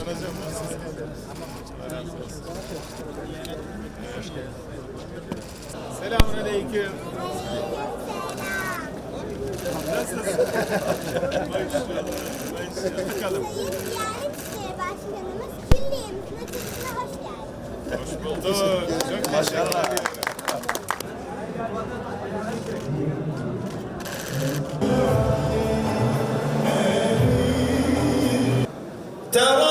Soracağım. Selamun aleyküm. Nasılsın? Bakalım. Başkanımız Külliye'nin masasına hoş geldiniz. Hoş bulduk. Çok teşekkürler. Tamam.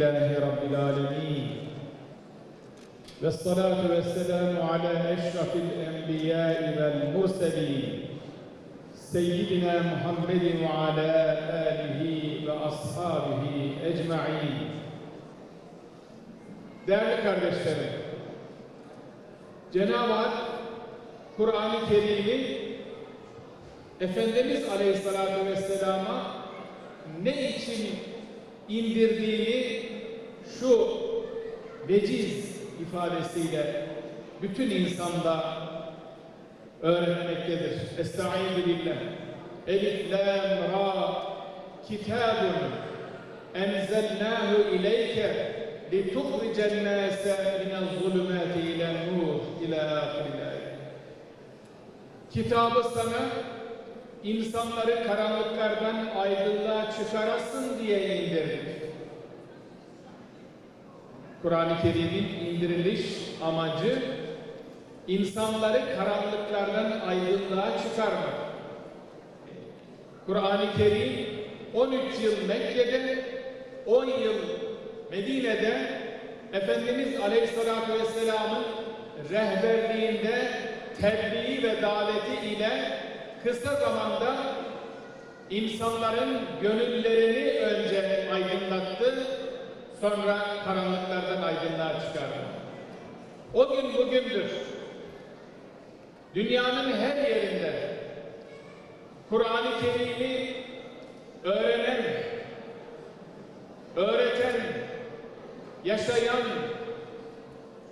لله رب العالمين والصلاة والسلام على أشرف الأنبياء والمرسلين سيدنا محمد وعلى آله وأصحابه أجمعين Değerli kardeşlerim, Cenab-ı Hak Kur'an-ı Kerim'i Efendimiz Aleyhisselatü Vesselam'a ne için indirdiğini şu veciz ifadesiyle bütün insanda öğrenmektedir. Estaizu billah. Elif lam ra kitabun enzelnahu ileyke lituhricen nase minel zulümati ile nur ila ahiril. Kitabı sana insanları karanlıklardan aydınlığa çıkarasın diye indirdik. Kur'an-ı Kerim'in indiriliş amacı insanları karanlıklardan aydınlığa çıkarmak. Kur'an-ı Kerim 13 yıl Mekke'de, 10 yıl Medine'de Efendimiz Aleyhisselatü Vesselam'ın rehberliğinde tebliği ve daveti ile kısa zamanda insanların gönüllerini önce aydınlattı, sonra karanlıklardan aydınlığa çıkardı. O gün bugündür. Dünyanın her yerinde Kur'an-ı Kerim'i öğrenen, öğreten, yaşayan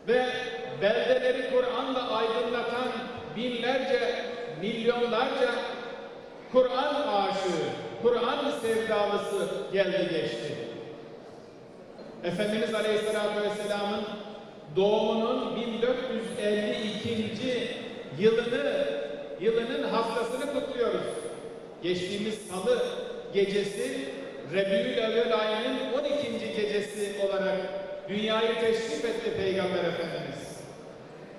ve beldeleri Kur'an'la aydınlatan binlerce, milyonlarca Kur'an aşığı, Kur'an sevdalısı geldi geçti. Efendimiz Aleyhisselatü Vesselam'ın doğumunun 1452. yılını yılının haftasını kutluyoruz. Geçtiğimiz salı gecesi Rebiyül Evvel ayının 12. gecesi olarak dünyayı teşrif etti Peygamber Efendimiz.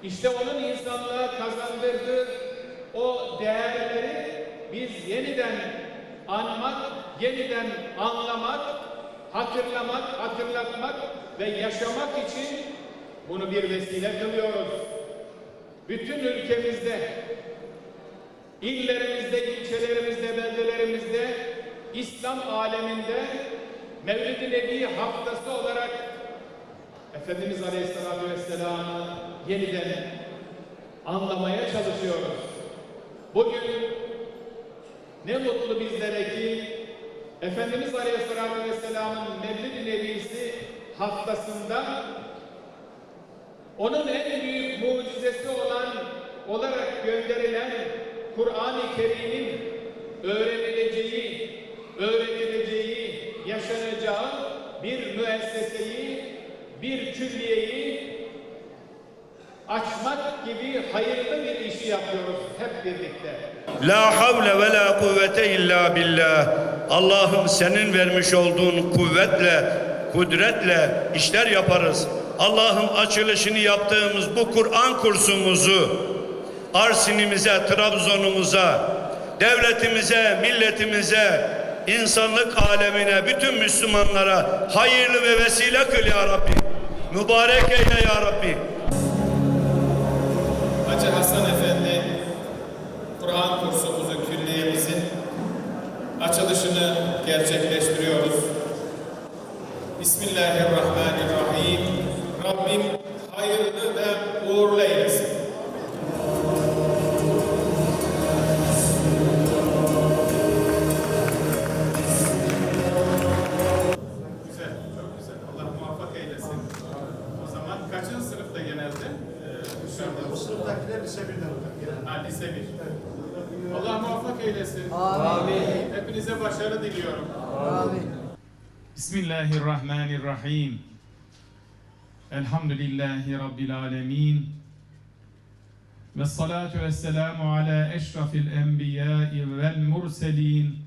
İşte onun insanlığa kazandırdığı o değerleri biz yeniden anmak, yeniden anlamak, hatırlamak, hatırlatmak ve yaşamak için bunu bir vesile kılıyoruz. Bütün ülkemizde, illerimizde, ilçelerimizde, beldelerimizde, İslam aleminde Mevlid-i Nebi haftası olarak Efendimiz Aleyhisselatü Vesselam'ı yeniden anlamaya çalışıyoruz. Bugün ne mutlu bizlere ki Efendimiz Aleyhisselatü Vesselam'ın Mevlid-i Nebisi haftasında onun en büyük mucizesi olan olarak gönderilen Kur'an-ı Kerim'in öğrenileceği, öğretileceği, yaşanacağı bir müesseseyi, bir külliyeyi açmak gibi hayırlı bir işi yapıyoruz hep birlikte. La havle ve la kuvvete illa billah. Allah'ım senin vermiş olduğun kuvvetle, kudretle işler yaparız. Allah'ım açılışını yaptığımız bu Kur'an kursumuzu Arsin'imize, Trabzon'umuza, devletimize, milletimize, insanlık alemine, bütün Müslümanlara hayırlı ve vesile kıl ya Rabbi. Mübarek eyle ya Rabbi. Hepinize başarı diliyorum. Amin. Bismillahirrahmanirrahim. Elhamdülillahi Rabbil alemin. Ve salatu ve selamu ala eşrafil enbiyai vel murselin.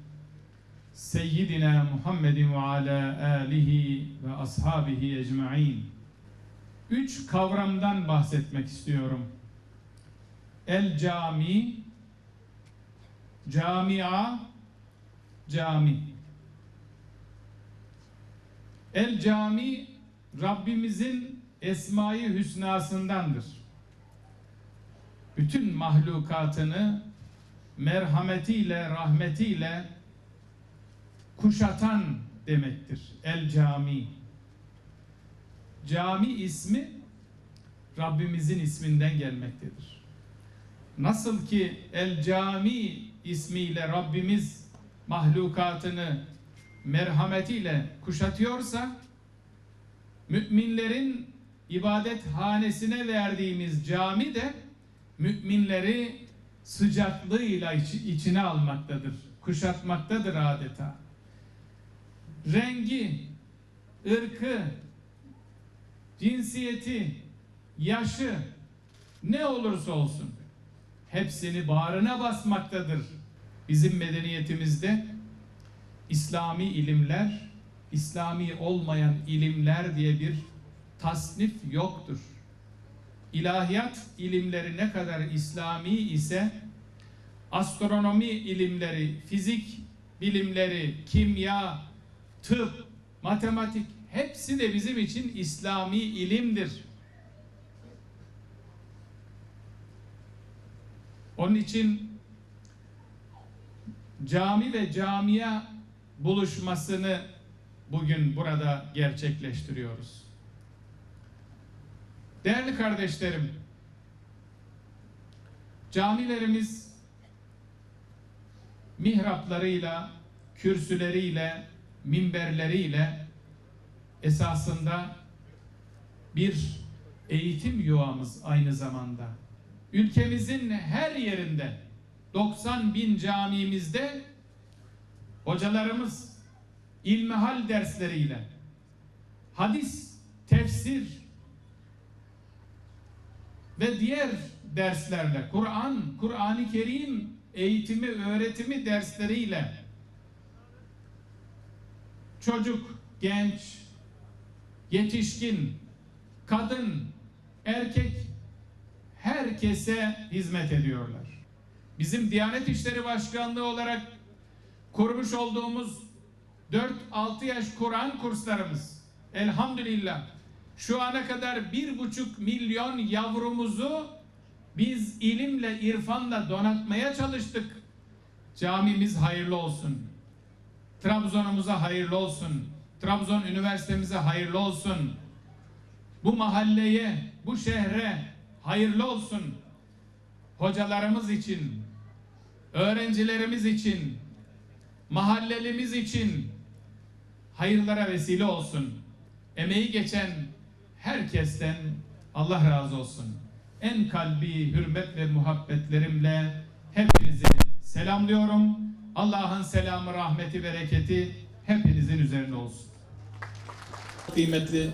Seyyidina Muhammedin ve ala alihi ve ashabihi ecma'in. Üç kavramdan bahsetmek istiyorum. El cami, camia, cami. El cami Rabbimizin esmayı hüsnasındandır. Bütün mahlukatını merhametiyle, rahmetiyle kuşatan demektir. El cami. Cami ismi Rabbimizin isminden gelmektedir. Nasıl ki El Cami ismiyle Rabbimiz mahlukatını merhametiyle kuşatıyorsa müminlerin ibadet hanesine verdiğimiz cami de müminleri sıcaklığıyla iç- içine almaktadır. Kuşatmaktadır adeta. Rengi, ırkı, cinsiyeti, yaşı ne olursa olsun hepsini bağrına basmaktadır. Bizim medeniyetimizde İslami ilimler, İslami olmayan ilimler diye bir tasnif yoktur. İlahiyat ilimleri ne kadar İslami ise astronomi ilimleri, fizik bilimleri, kimya, tıp, matematik hepsi de bizim için İslami ilimdir. Onun için cami ve camia buluşmasını bugün burada gerçekleştiriyoruz. Değerli kardeşlerim, camilerimiz mihraplarıyla, kürsüleriyle, minberleriyle esasında bir eğitim yuvamız aynı zamanda. Ülkemizin her yerinde 90 bin camimizde hocalarımız ilmihal dersleriyle hadis, tefsir ve diğer derslerle Kur'an, Kur'an-ı Kerim eğitimi, öğretimi dersleriyle çocuk, genç, yetişkin, kadın, erkek herkese hizmet ediyorlar. Bizim Diyanet İşleri Başkanlığı olarak kurmuş olduğumuz 4-6 yaş Kur'an kurslarımız elhamdülillah şu ana kadar bir buçuk milyon yavrumuzu biz ilimle, irfanla donatmaya çalıştık. Camimiz hayırlı olsun. Trabzon'umuza hayırlı olsun. Trabzon Üniversitemize hayırlı olsun. Bu mahalleye, bu şehre hayırlı olsun. Hocalarımız için, öğrencilerimiz için, mahallelimiz için hayırlara vesile olsun. Emeği geçen herkesten Allah razı olsun. En kalbi hürmet ve muhabbetlerimle hepinizi selamlıyorum. Allah'ın selamı, rahmeti, bereketi hepinizin üzerine olsun. Kıymetli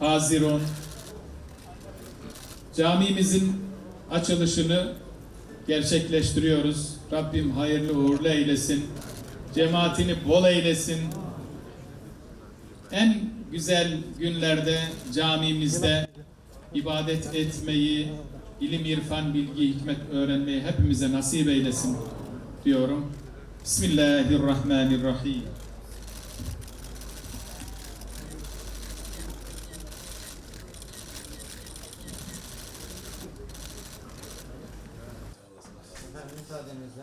Hazirun, camimizin açılışını gerçekleştiriyoruz. Rabbim hayırlı uğurlu eylesin. Cemaatini bol eylesin. En güzel günlerde camimizde ibadet etmeyi, ilim, irfan, bilgi, hikmet öğrenmeyi hepimize nasip eylesin diyorum. Bismillahirrahmanirrahim. Müsaadenizle.